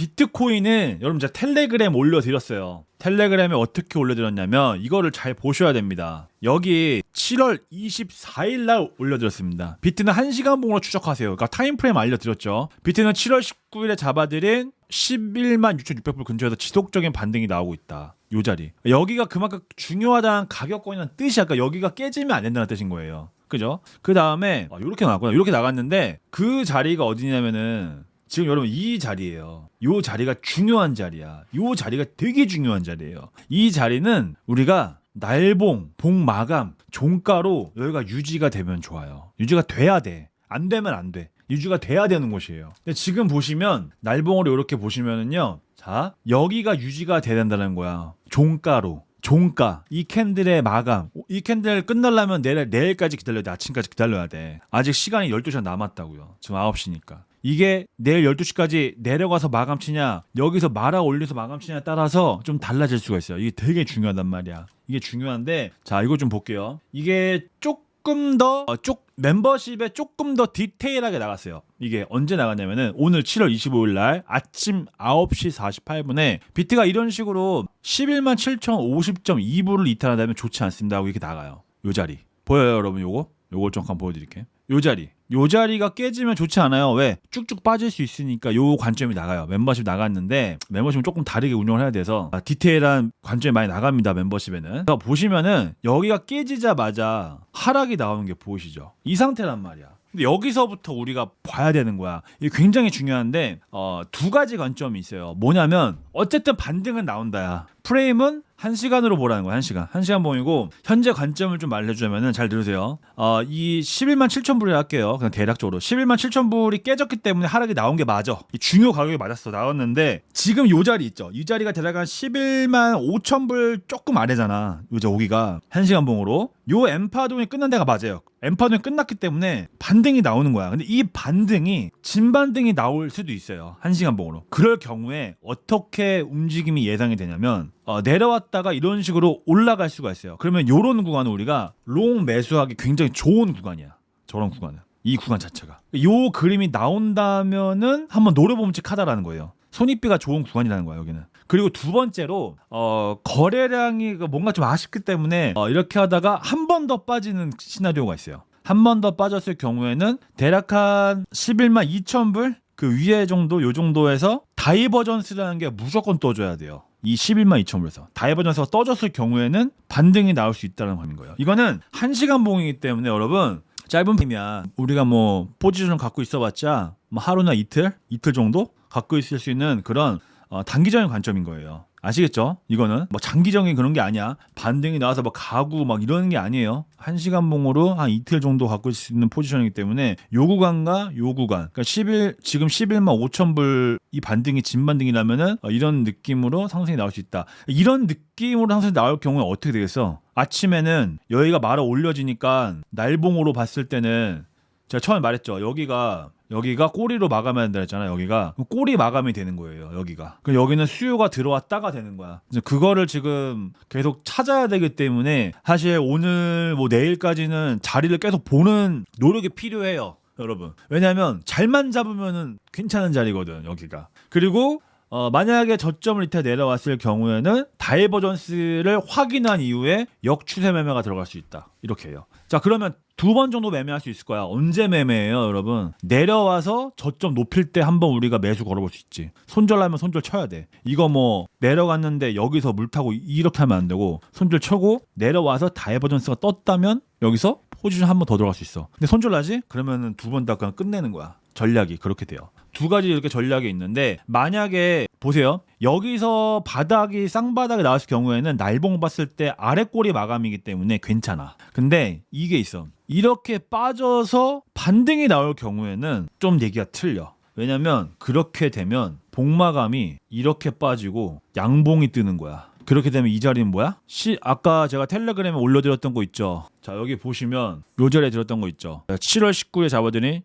비트코인은 여러분 제가 텔레그램 올려드렸어요. 텔레그램에 어떻게 올려드렸냐면 이거를 잘 보셔야 됩니다. 여기 7월 24일 날 올려드렸습니다. 비트는 1시간 봉으로 추적하세요. 그러니까 타임프레임 알려드렸죠. 비트는 7월 19일에 잡아드린 11만 6,600불 근처에서 지속적인 반등이 나오고 있다. 요 자리. 여기가 그만큼 중요하다는 가격권이라는 뜻이 아까 여기가 깨지면 안 된다는 뜻인 거예요. 그죠? 그 다음에 이렇게 나왔구나. 이렇게 나갔는데 그 자리가 어디냐면은 지금 여러분 이 자리예요. 요 자리가 중요한 자리야. 요 자리가 되게 중요한 자리예요. 이 자리는 우리가 날봉, 봉 마감, 종가로 여기가 유지가 되면 좋아요. 유지가 돼야 돼. 안 되면 안 돼. 유지가 돼야 되는 곳이에요. 근데 지금 보시면 날봉으로 이렇게 보시면은요. 자, 여기가 유지가 돼야 된다는 거야. 종가로. 종가 이 캔들의 마감 이 캔들 끝나려면 내일 내일까지 기다려야 돼 아침까지 기다려야 돼 아직 시간이 12시간 남았다고요 지금 9시니까 이게 내일 12시까지 내려가서 마감 치냐 여기서 말아 올려서 마감 치냐에 따라서 좀 달라질 수가 있어요 이게 되게 중요하단 말이야 이게 중요한데 자 이거 좀 볼게요 이게 조금 더 어, 쪽 멤버십에 조금 더 디테일하게 나갔어요. 이게 언제 나갔냐면은 오늘 7월 25일 날 아침 9시 48분에 비트가 이런 식으로 11만 7,050.2불을 이탈한다면 좋지 않습니다 하고 이렇게 나가요. 요 자리. 보여요, 여러분 요거? 요걸 좀 한번 보여 드릴게요. 요 자리. 요 자리가 깨지면 좋지 않아요. 왜? 쭉쭉 빠질 수 있으니까 요 관점이 나가요. 멤버십 나갔는데 멤버십은 조금 다르게 운영을 해야 돼서 아, 디테일한 관점이 많이 나갑니다. 멤버십에는. 그래서 보시면은 여기가 깨지자마자 하락이 나오는 게 보이시죠? 이 상태란 말이야. 근데 여기서부터 우리가 봐야 되는 거야. 이게 굉장히 중요한데 어, 두 가지 관점이 있어요. 뭐냐면 어쨌든 반등은 나온다야. 프레임은 한 시간으로 보라는 거야. 한 시간. 한 시간 봉이고 현재 관점을 좀 알려주자면은 잘 들으세요. 어, 이 11만 7천 불을 할게요. 그냥 대략적으로 11만 7천 불이 깨졌기 때문에 하락이 나온 게 맞아. 이 중요 가격이 맞았어. 나왔는데 지금 요 자리 있죠. 이 자리가 대략 한 11만 5천 불 조금 아래잖아. 요저 오기가 한 시간 봉으로 요 엠파동이 끝난 데가 맞아요. 엠파동이 끝났기 때문에 반등이 나오는 거야. 근데 이 반등이 진반등이 나올 수도 있어요. 한 시간 봉으로. 그럴 경우에 어떻게 움직임이 예상이 되냐면 어, 내려왔다가 이런 식으로 올라갈 수가 있어요. 그러면 요런 구간은 우리가 롱 매수하기 굉장히 좋은 구간이야. 저런 구간은. 이 구간 자체가. 요 그림이 나온다면은 한번 노려봄직하다라는 거예요. 손익비가 좋은 구간이라는 거야 여기는. 그리고 두 번째로 어, 거래량이 그 뭔가 좀 아쉽기 때문에 어, 이렇게 하다가 한 번 더 빠지는 시나리오가 있어요. 한 번 더 빠졌을 경우에는 대략 한 11만 2천 불? 그 위에 정도 요 정도에서 다이버전스라는 게 무조건 떠줘야 돼요. 이 11만 2천 불에서 다이버전스가 떠졌을 경우에는 반등이 나올 수 있다는 점인 거예요. 이거는 1시간 봉이기 때문에 여러분 짧은 빔이야. 우리가 뭐 포지션을 갖고 있어봤자 뭐 하루나 이틀, 이틀 정도 갖고 있을 수 있는 그런 어, 단기적인 관점인 거예요. 아시겠죠? 이거는 뭐 장기적인 그런 게 아니야. 반등이 나와서 뭐 가구 막 이러는 게 아니에요. 한 시간 봉으로 한 이틀 정도 갖고 있을 수 있는 포지션이기 때문에 요 구간과 요 구간, 그러니까 11 지금 11만 5천 불 이 반등이 진 반등이라면은 어, 이런 느낌으로 상승이 나올 수 있다. 이런 느낌으로 상승이 나올 경우에 어떻게 되겠어? 아침에는 여기가 말아 올려지니까 날봉으로 봤을 때는 제가 처음에 말했죠. 여기가 여기가 꼬리로 마감해야 된다 했잖아요. 여기가 꼬리 마감이 되는 거예요. 여기가. 그럼 여기는 수요가 들어왔다가 되는 거야. 이제 그거를 지금 계속 찾아야 되기 때문에 사실 오늘 뭐 내일까지는 자리를 계속 보는 노력이 필요해요. 여러분. 왜냐하면 잘만 잡으면은 괜찮은 자리거든. 여기가. 그리고 어, 만약에 저점을 이탈 내려왔을 경우에는 다이버전스를 확인한 이후에 역추세 매매가 들어갈 수 있다. 이렇게 해요. 자, 그러면 두 번 정도 매매할 수 있을 거야. 언제 매매해요, 여러분? 내려와서 저점 높일 때 한번 우리가 매수 걸어볼 수 있지. 손절하면 손절 쳐야 돼. 이거 뭐 내려갔는데 여기서 물 타고 이렇게 하면 안 되고 손절 쳐고 내려와서 다이버전스가 떴다면 여기서 포지션 한 번 더 들어갈 수 있어. 근데 손절하지? 그러면은 두 번 다 그냥 끝내는 거야. 전략이 그렇게 돼요. 두 가지 이렇게 전략이 있는데 만약에 보세요. 여기서 바닥이 쌍바닥이 나왔을 경우에는 날봉 봤을 때 아래 꼬리 마감이기 때문에 괜찮아. 근데 이게 있어. 이렇게 빠져서 반등이 나올 경우에는 좀 얘기가 틀려. 왜냐면 그렇게 되면 복마감이 이렇게 빠지고 양봉이 뜨는 거야. 그렇게 되면 이 자리는 뭐야? 시 아까 제가 텔레그램에 올려드렸던 거 있죠. 자 여기 보시면 요 자리에 들었던 거 있죠. 7월 19일에 잡아드니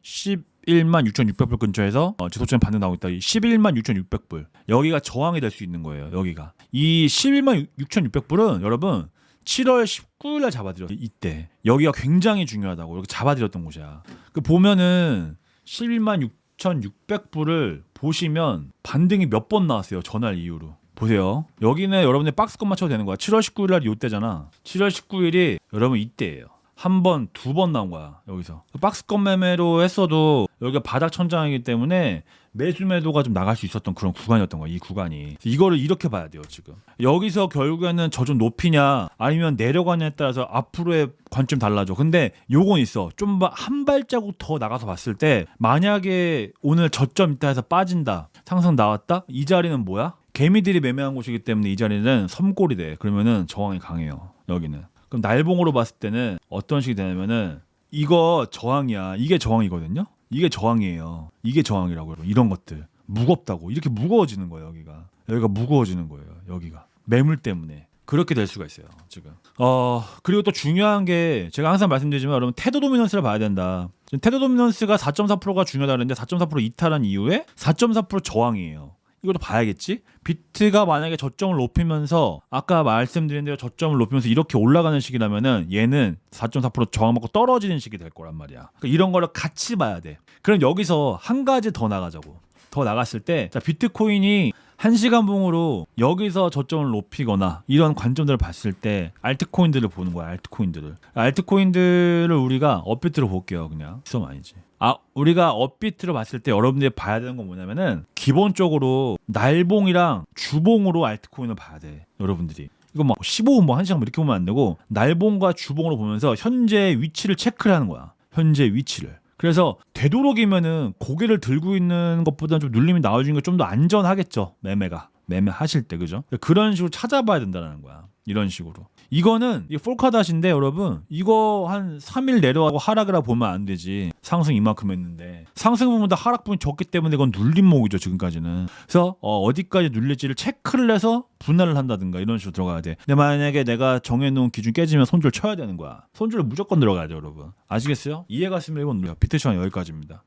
11만 6,600불 근처에서 어, 지속적인 반등 나오고 있다. 이 11만 6,600불 여기가 저항이 될 수 있는 거예요. 여기가 이 11만 6,600불은 여러분 7월 19일 날 잡아드려 이때 여기가 굉장히 중요하다고 이렇게 잡아드렸던 곳이야. 그 보면은 11만 4,600불을 보시면 반등이 몇 번 나왔어요. 전날 이후로. 보세요. 여기는 여러분의 박스권 맞춰도 되는 거야. 7월 19일 날 이때잖아. 7월 19일이 여러분 이때예요. 한 번, 두 번 나온 거야. 여기서. 박스권 매매로 했어도 여기가 바닥 천장이기 때문에 매수 매도가 좀 나갈 수 있었던 그런 구간이었던 거야. 이 구간이. 이거를 이렇게 봐야 돼요, 지금. 여기서 결국에는 저 좀 높이냐 아니면 내려가냐에 따라서 앞으로의 관점 달라져. 근데 요건 있어. 좀 한 발자국 더 나가서 봤을 때 만약에 오늘 저점 있다 해서 빠진다. 상승 나왔다? 이 자리는 뭐야? 개미들이 매매한 곳이기 때문에 이 자리는 섬골이 돼. 그러면은 저항이 강해요. 여기는. 그럼 날봉으로 봤을 때는 어떤 식이 되냐면은 이거 저항이야. 이게 저항이거든요. 이게 저항이에요. 이게 저항이라고 여러분. 이런 것들 무겁다고 이렇게 무거워지는 거예요. 여기가 여기가 무거워지는 거예요. 여기가 매물 때문에 그렇게 될 수가 있어요. 지금. 어 그리고 또 중요한 게 제가 항상 말씀드리지만 여러분 테드 도미넌스를 봐야 된다. 지금 테드 도미넌스가 4.4%가 중요하다는데 4.4% 이탈한 이후에 4.4% 저항이에요. 이것도 봐야겠지. 비트가 만약에 저점을 높이면서 아까 말씀드린 대로 저점을 높이면서 이렇게 올라가는 시기라면은 얘는 4.4% 저항받고 떨어지는 시기 될 거란 말이야. 그러니까 이런 거를 같이 봐야 돼. 그럼 여기서 한 가지 더 나가자고. 더 나갔을 때 자, 비트코인이 한 시간 봉으로 여기서 저점을 높이거나 이런 관점들을 봤을 때 알트코인들을 보는 거야 알트코인들을 알트코인들을 우리가 업비트로 볼게요 그냥 좀 아니지 아 우리가 업비트로 봤을 때 여러분들이 봐야 되는 건 뭐냐면은 기본적으로 날봉이랑 주봉으로 알트코인을 봐야 돼 여러분들이. 이거 막 15분 뭐 1시간 뭐 이렇게 보면 안 되고 날봉과 주봉으로 보면서 현재 위치를 체크를 하는 거야 현재 위치를. 그래서 되도록이면은 고개를 들고 있는 것보다 좀 눌림이 나와주는 게 좀 더 안전하겠죠 매매가. 매매하실 때 그죠? 그런 식으로 찾아봐야 된다는 거야 이런 식으로. 이거는 이 폴카닷인데 여러분 이거 한 3일 내려가고 하락이라 보면 안 되지. 상승 이만큼 했는데. 상승 부분보다 하락 부분이 적기 때문에 이건 눌림목이죠 지금까지는. 그래서 어, 디까지 눌릴지를 체크를 해서 분할을 한다든가 이런 식으로 들어가야 돼. 근데 만약에 내가 정해놓은 기준 깨지면 손절 쳐야 되는 거야. 손절을 무조건 들어가야 돼 여러분. 아시겠어요? 이해가 있으면 1번 눌러요 비트시간 여기까지입니다